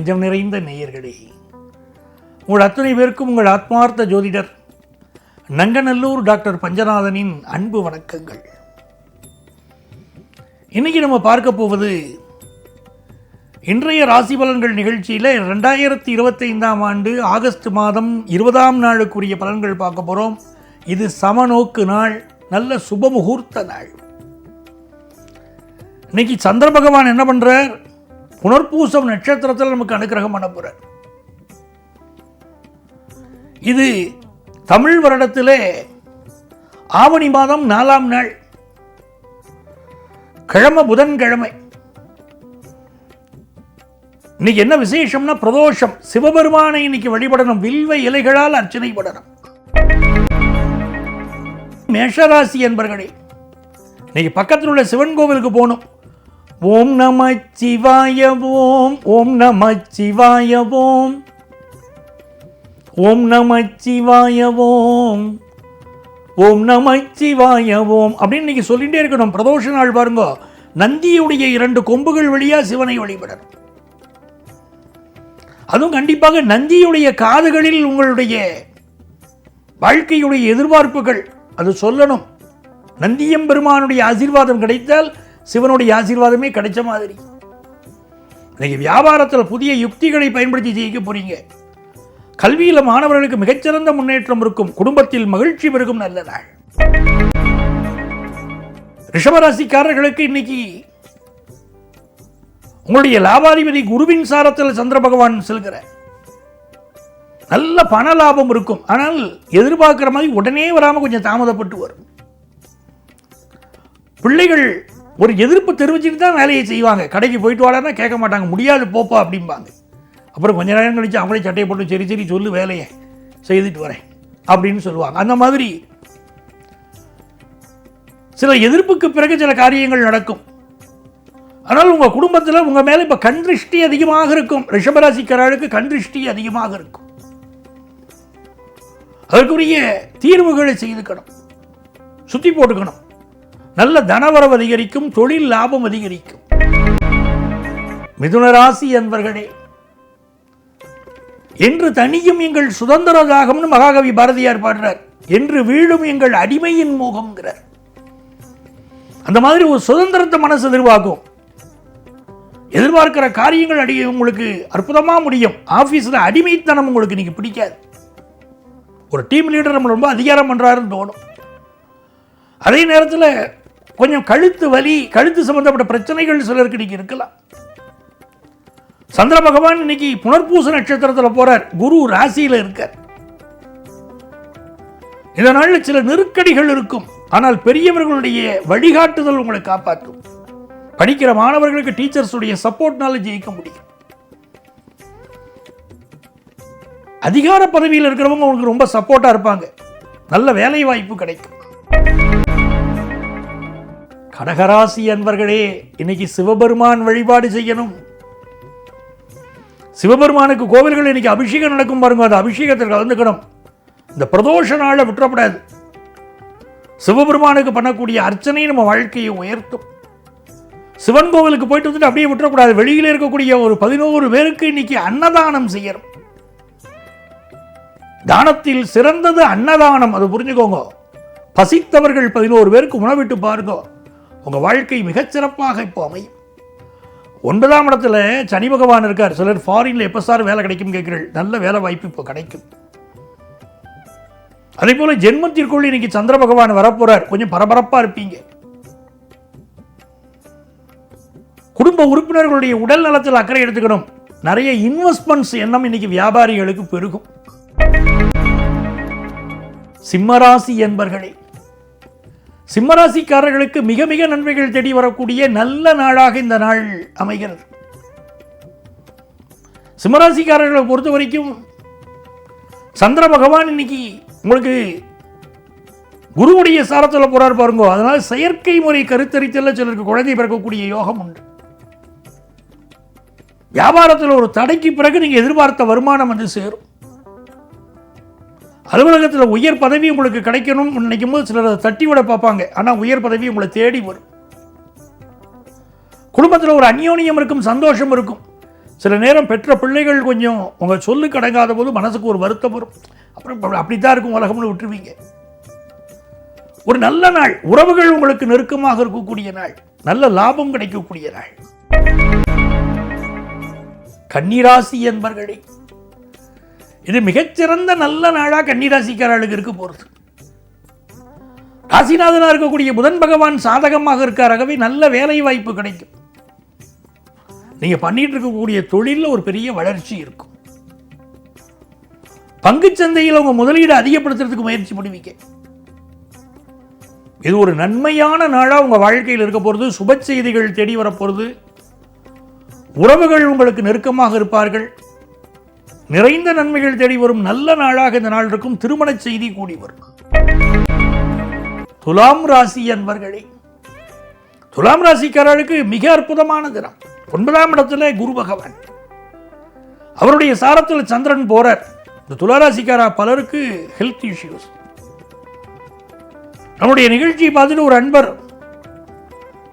நெஞ்சம் நிறைந்த நேயர்களே உங்கள் அத்தனை பேருக்கும் உங்கள் ஆத்மார்த்த ஜோதிடர் நங்கநல்லூர் டாக்டர் பஞ்சநாதனின் அன்பு வணக்கங்கள். இன்னைக்கு நம்ம பார்க்க போவது இன்றைய ராசி பலன்கள் நிகழ்ச்சியில் ரெண்டாயிரத்தி இருபத்தைந்தாம் ஆண்டு ஆகஸ்ட் மாதம் இருபதாம் நாளுக்குரிய பலன்கள் பார்க்க போகிறோம் இது சமநோக்கு நாள் நல்ல சுபமுகூர்த்த நாள். இன்னைக்கு சந்திர பகவான் என்ன பண்ணுறார் புனர்பூசம் நட்சத்திரத்தில் நமக்கு அனுக்கிரகம் பண்ண இது தமிழ் வருடத்திலே ஆவணி மாதம் நாலாம் நாள். கிழமை புதன்கிழமை. இன்னைக்கு என்ன விசேஷம்னா பிரதோஷம். சிவபெருமானை இன்னைக்கு வழிபடணும். வில்வ இலைகளால் அர்ச்சனை படணும் மேஷராசி என்பர்களே இன்னைக்கு பக்கத்தில் உள்ள சிவன் கோவிலுக்கு போகணும். ஓம் நம சிவாய ஓம் ஓம் நம சிவாய ஓம். ஓம் நம சிவாய ஓம் ஓம் நம சிவாய ஓம் அப்படின்னு இன்னைக்கு சொல்லிகிட்டே இருக்கணும். பிரதோஷ நாள் பாருங்க. நந்தியுடைய இரண்டு கொம்புகள் வழியா சிவனை வழிபடணும். அதுவும் கண்டிப்பாக நந்தியுடைய காதுகளில் உங்களுடைய வாழ்க்கையுடைய எதிர்பார்ப்புகள் அது சொல்லணும். நந்தியம் பெருமானுடைய ஆசீர்வாதம் கிடைத்தால் சிவனுடைய ஆசீர்வாதமே கிடைச்ச மாதிரி. இன்னைக்கு வியாபாரத்தில் புதிய யுக்திகளை பயன்படுத்தி ஜெயிக்க போறீங்க. கல்வியில் மாணவர்களுக்கு மிகச்சிறந்த முன்னேற்றம் இருக்கும். குடும்பத்தில் மகிழ்ச்சி பெருகும் நல்ல நாள். ரிஷபராசிக்காரர்களுக்கு இன்னைக்கு உங்களுடைய லாபாதிபதி குருவின் சாரத்தில் சந்திர பகவான் செல்கிறார். நல்ல பண லாபம் இருக்கும். ஆனால் எதிர்பார்க்குற மாதிரி உடனே வராமல் கொஞ்சம் தாமதப்பட்டு வரும். பிள்ளைகள் ஒரு எதிர்ப்பு தெரிவிச்சுட்டு தான் வேலையை செய்வாங்க. கடைக்கு போயிட்டு வாடான்னா கேட்க மாட்டாங்க. முடியாது போப்பா அப்படிம்பாங்க. அப்புறம் கொஞ்ச நேரம் கழிச்சு அவங்களே சட்டையை போட்டு சரி சரி சொல்லு வேலையை. செய்துட்டு வரேன் அப்படின்னு சொல்லுவாங்க. அந்த மாதிரி சில எதிர்ப்புக்கு பிறகு சில காரியங்கள் நடக்கும். ஆனால் உங்கள் குடும்பத்தில் உங்கள் மேலே இப்போ கண் திருஷ்டி அதிகமாக இருக்கும். ரிஷபராசிக்காரர்களுக்கு கண் திருஷ்டி அதிகமாக இருக்கும். அதற்குரிய தீர்வுகளை செய்துக்கணும். சுத்தி போட்டுக்கணும். நல்ல தனவரவு அதிகரிக்கும் தொழில் லாபம் அதிகரிக்கும். மிதுனராசி என்பர்களே என்று தனியும் எங்கள் சுதந்திர தாகம்னு மகாகவி பாரதியார் பாடுறார். என்று வீழும் எங்கள் அடிமையின் மோகம்ங்கிறார் அந்த மாதிரி ஒரு சுதந்திரத்தை மனசு எதிர்பார்க்கும். எதிர்பார்க்கிற காரியங்கள் அடி உங்களுக்கு அற்புதமாக முடியும். ஆஃபீஸில் அடிமைத்தனம் உங்களுக்கு இன்னைக்கு பிடிக்காது. ஒரு டீம் லீடர் நம்ம ரொம்ப அதிகாரம் பண்ணுறாருன்னு தோணும். அதே நேரத்தில் கொஞ்சம் கழுத்து வலி கழுத்து சம்பந்தப்பட்ட பிரச்சனைகள் சிலருக்கு இன்னைக்கு இருக்கலாம். சந்திர பகவான் இன்னைக்கு புனர்பூச நட்சத்திரத்தில் போறார். குரு ராசியில் இருக்கார். இதனால் சில நெருக்கடிகள் இருக்கும். ஆனால் பெரியவர்களுடைய வழிகாட்டுதல் உங்களை காப்பாற்றும். படிக்கிற மாணவர்களுக்கு டீச்சர்ஸுடைய சப்போர்ட்னால ஜெயிக்க முடியும். அதிகார பதவியில் இருக்கிறவங்க உங்களுக்கு ரொம்ப சப்போர்ட்டா இருப்பாங்க. நல்ல வேலை வாய்ப்பு கிடைக்கும். கடகராசி அன்பர்களே இன்னைக்கு சிவபெருமான் வழிபாடு செய்யணும். சிவபெருமானுக்கு கோவில்கள் இன்னைக்கு அபிஷேகம் நடக்கும் பாருங்க அந்த அபிஷேகத்தில் கலந்துக்கணும். இந்த பிரதோஷ நாளை விட்டுறப்படாது சிவபெருமானுக்கு பண்ணக்கூடிய அர்ச்சனை நம்ம வாழ்க்கையை உயர்த்தும். சிவன் கோவிலுக்கு போயிட்டு வந்துட்டு அப்படியே விட்டுறக்கூடாது. வெளியில் இருக்கக்கூடிய ஒரு பதினோரு பேருக்கு இன்னைக்கு அன்னதானம் செய்யணும். தானத்தில் சிறந்தது அன்னதானம் அது புரிஞ்சுக்கோங்க. பசித்தவர்கள் பதினோரு பேருக்கு உணவிட்டு பாருங்க. உங்க வாழ்க்கை மிகச்சிறப்பாக இப்போ அமையும். ஒன்பதாம் இடத்துல சனி பகவான் இருக்கார். சிலர் ஃபாரின்ல எப்போ சார் வேலை கிடைக்கும் கேட்கிறீர்கள்? நல்ல வேலை வாய்ப்பு இப்போ கிடைக்கும். அதே போல ஜென்மத்திற்குள் இன்னைக்கு சந்திர பகவான் வரப்போகிறார் கொஞ்சம் பரபரப்பா இருப்பீங்க. குடும்ப உறுப்பினர்களுடைய உடல் நலத்தில் அக்கறை எடுத்துக்கணும். நிறைய இன்வெஸ்ட்மெண்ட்ஸ் எண்ணம் இன்னைக்கு வியாபாரிகளுக்கு பெருகும். சிம்மராசி என்பர்களே சிம்மராசிக்காரர்களுக்கு மிக மிக நன்மைகள் தேடி வரக்கூடிய நல்ல நாளாக இந்த நாள் அமைகிறது. சிம்மராசிக்காரர்களை பொறுத்த வரைக்கும் சந்திர பகவான் இன்னைக்கு உங்களுக்கு குருவுடைய சாரத்தில் போறார் பாருங்க. அதனால் செயற்கை முறை கருத்தரித்தல சிலருக்கு குழந்தை பிறக்கக்கூடிய யோகம் உண்டு. வியாபாரத்தில் ஒரு தடைக்கு பிறகு நீங்கள் எதிர்பார்த்த வருமானம் வந்து சேரும். அலுவலகத்தில் உயர் பதவி உங்களுக்கு கிடைக்கணும்னு நினைக்கும் போது சிலர் தட்டி விட பார்ப்பாங்க. ஆனால் உயர் பதவி உங்களை தேடி வரும். குடும்பத்தில் ஒரு அந்யோன்யம் இருக்கும் சந்தோஷம் இருக்கும். சில நேரம் பெற்ற பிள்ளைகள் கொஞ்சம் உங்கள் சொல்லு கிடங்காத போது மனசுக்கு ஒரு வருத்தம் வரும். அப்புறம் அப்படித்தான் இருக்கும் உலகம்னு விட்டுருவீங்க. ஒரு நல்ல நாள் உறவுகள் உங்களுக்கு நெருக்கமாக இருக்கக்கூடிய நாள் நல்ல லாபம் கிடைக்கக்கூடிய நாள். கன்னிராசி என்பர்களே இது மிகச்சிறந்த நல்ல நாளா கன்னிராசிக்காரர்களுக்கு இருக்க போகிறது ராசிநாதனாக இருக்கக்கூடிய புதன் பகவான் சாதகமாக இருக்காராகவே நல்ல வேலை வாய்ப்பு கிடைக்கும். நீங்க பண்ணிட்டு இருக்கக்கூடிய தொழிலில் ஒரு பெரிய வளர்ச்சி இருக்கும். பங்குச்சந்தையில் உங்கள் முதலீடு அதிகப்படுத்துறதுக்கு முயற்சி பண்ணுவீங்க. இது ஒரு நன்மையான நாளா உங்க வாழ்க்கையில் இருக்க போறது. சுப செய்திகள் தேடி வரப்போறது. உறவுகள் உங்களுக்கு நெருக்கமாக இருப்பார்கள். நிறைந்த நன்மைகள் தேடி வரும் நல்ல நாளாக இந்த நாள் இருக்கும். திருமண செய்தி கூடி வரும். துலாம் ராசி அன்பர்களே துலாம் ராசிக்காரர்களுக்கு மிக அற்புதமான தினம். ஒன்பதாம் இடத்துல குரு பகவான். அவருடைய சாரத்தில் சந்திரன் போறார். இந்த துளாராசிக்காரா பலருக்கு ஹெல்த் இஷ்யூஸ் நம்முடைய நிகழ்ச்சியை பார்த்துட்டு ஒரு அன்பர்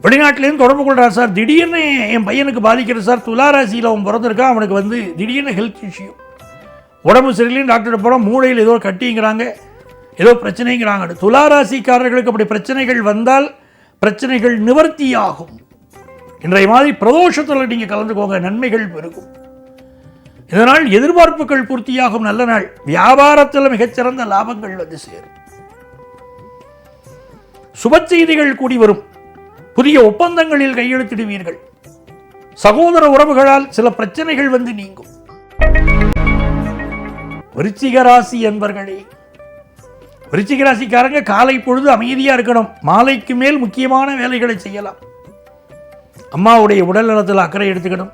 வெளிநாட்டிலேருந்து தொடர்பு கொள்கிறார் சார். திடீர்னு என் பையனுக்கு பாதிக்கிறது சார். துளாராசியில் அவன் பிறந்திருக்கான். அவனுக்கு வந்து திடீர்னு ஹெல்த் இஷ்யூ உடம்பு சரியில்லைன்னு டாக்டர் போகிறோம் மூளையில் ஏதோ கட்டிங்கிறாங்க ஏதோ பிரச்சனைங்கிறாங்க. துளாராசிக்காரர்களுக்கு அப்படி பிரச்சனைகள் வந்தால் பிரச்சனைகள் நிவர்த்தியாகும். இன்றைய மாதிரி பிரதோஷத்தில் நீங்கள் கலந்துக்கோங்க நன்மைகள் பெருகும். இதனால் எதிர்பார்ப்புகள் பூர்த்தியாகும் நல்ல நாள். வியாபாரத்தில் மிகச்சிறந்த லாபங்கள் வந்து சேரும். சுப செய்திகள் கூடி வரும். புதிய ஒப்பந்தங்களில் கையெழுத்திடுவீர்கள். சகோதர உறவுகளால் சில பிரச்சனைகள் வந்து நீங்கும். விருச்சிக ராசி என்பர்களே விருச்சிக ராசிக்காரங்க காலை பொழுது அமைதியா இருக்கணும். மாலைக்கு மேல் முக்கியமான வேலைகளை செய்யலாம். அம்மாவுடைய உடல் நலத்தில் அக்கறை எடுத்துக்கணும்.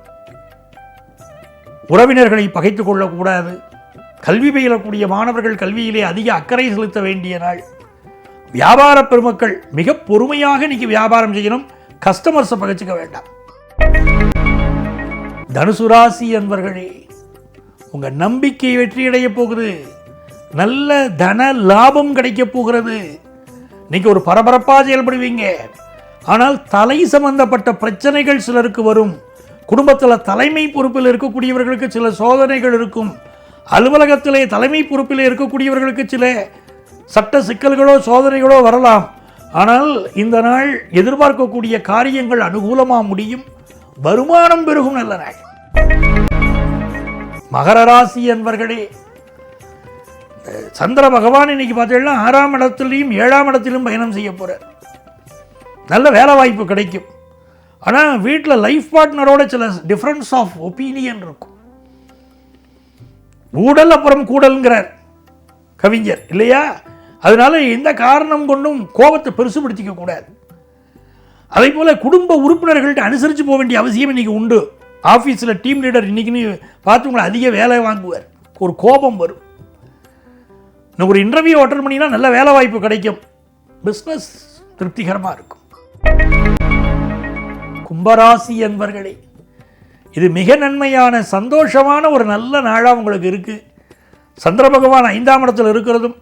உறவினர்களை பகைத்துக் கொள்ளக்கூடாது. கல்வி பயிலக்கூடிய மாணவர்கள் கல்வியிலே அதிக அக்கறை செலுத்த வேண்டிய நாள். வியாபார பெருமக்கள் மிக பொறுமையாக இன்னைக்கு வியாபாரம் செய்யணும். கஸ்டமர்ஸை பகைச்சிக்க வேண்டாம். தனுசு ராசி என்பர்களே உங்கள் நம்பிக்கை வெற்றியடைய போகுது. நல்ல தன லாபம் கிடைக்க போகிறது. இன்றைக்கி ஒரு பரபரப்பாக செயல்படுவீங்க. ஆனால் தலை சம்பந்தப்பட்ட பிரச்சனைகள் சிலருக்கு வரும். குடும்பத்தில் தலைமை பொறுப்பில் இருக்கக்கூடியவர்களுக்கு சில சோதனைகள் இருக்கும். அலுவலகத்திலே தலைமை பொறுப்பில் இருக்கக்கூடியவர்களுக்கு சில சட்ட சிக்கல்களோ சோதனைகளோ வரலாம். ஆனால் இந்த நாள் எதிர்பார்க்கக்கூடிய காரியங்கள் அனுகூலமாக முடியும். வருமானம் பெருகும் நல்ல நாள். மகர ராசி என்பர்களே சந்திர பகவான் இன்னைக்கு பார்த்தீங்கன்னா ஆறாம் இடத்துலையும் ஏழாம் இடத்திலும் பயணம் செய்ய போகிறார் நல்ல வேலை வாய்ப்பு கிடைக்கும். ஆனால் வீட்டில் லைஃப் பார்ட்னரோட சில டிஃப்ரென்ஸ் ஆஃப் ஒப்பீனியன் இருக்கும். ஊடல் அப்புறம் கூடல்ங்கிறார் கவிஞர் இல்லையா? அதனால எந்த காரணம் கொண்டும் கோபத்தை பெருசுபடுத்திக்க கூடாது. அதே போல் குடும்ப உறுப்பினர்கள்ட்ட அனுசரித்து போக வேண்டிய அவசியம் இன்னைக்கு உண்டு. ஆஃபீஸில் டீம் லீடர் இன்னைக்குன்னு பார்த்து உங்களை அதிக வேலை வாங்குவார். ஒரு கோபம் வரும். இன்னும் ஒரு இன்டர்வியூ அட்டன் பண்ணினா நல்ல வேலை வாய்ப்பு கிடைக்கும். பிஸ்னஸ் திருப்திகரமாக இருக்கும். கும்பராசி என்பர்களே இது மிக நன்மையான சந்தோஷமான ஒரு நல்ல நாளாக உங்களுக்கு இருக்குது சந்திர பகவான் ஐந்தாம் இடத்தில் இருக்கிறதும்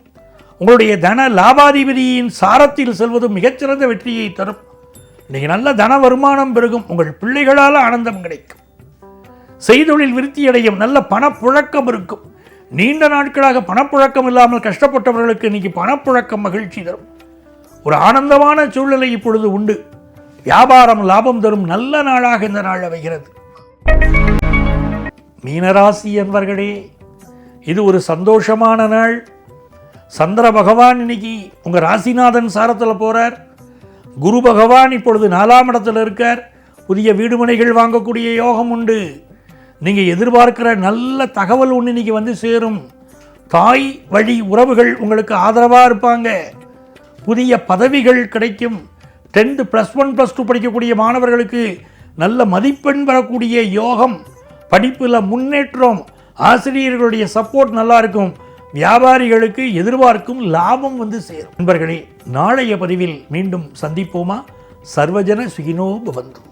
உங்களுடைய தன லாபாதிபதியின் சாரத்தில் செல்வதும் மிகச்சிறந்த வெற்றியை தரும். இன்றைக்கி நல்ல தன வருமானம் பெருகும். உங்கள் பிள்ளைகளால் ஆனந்தம் கிடைக்கும். செய்தொழில் விருத்தியடையும் நல்ல பணப்புழக்கம் இருக்கும். நீண்ட நாட்களாக பணப்புழக்கம் இல்லாமல் கஷ்டப்பட்டவர்களுக்கு இன்னைக்கு பணப்புழக்கம் மகிழ்ச்சி தரும். ஒரு ஆனந்தமான சூழ்நிலை இப்பொழுது உண்டு. வியாபாரம் லாபம் தரும் நல்ல நாளாக இந்த நாள் அமைகிறது. மீனராசி என்பர்களே இது ஒரு சந்தோஷமான நாள். சந்திர பகவான் இன்னைக்கு உங்கள் ராசிநாதன் சாரத்தில் போகிறார் குரு பகவான் இப்பொழுது நாலாம் இடத்தில் இருக்கார். புதிய வீடுமனைகள் வாங்கக்கூடிய யோகம் உண்டு. நீங்கள் எதிர்பார்க்கிற நல்ல தகவல் ஒன்று இன்றைக்கி வந்து சேரும். தாய் வழி உறவுகள் உங்களுக்கு ஆதரவாக இருப்பாங்க. புதிய பதவிகள் கிடைக்கும். Tenth plus one plus two படிக்கக்கூடிய மாணவர்களுக்கு நல்ல மதிப்பெண் பெறக்கூடிய யோகம். படிப்பில் முன்னேற்றம். ஆசிரியர்களுடைய சப்போர்ட் நல்லா இருக்கும். வியாபாரிகளுக்கு எதிர்பார்க்கும் லாபம் வந்து சேரும். நண்பர்களே நாளைய பதிவில் மீண்டும் சந்திப்போமா? சர்வஜன சுகினோ பவந்து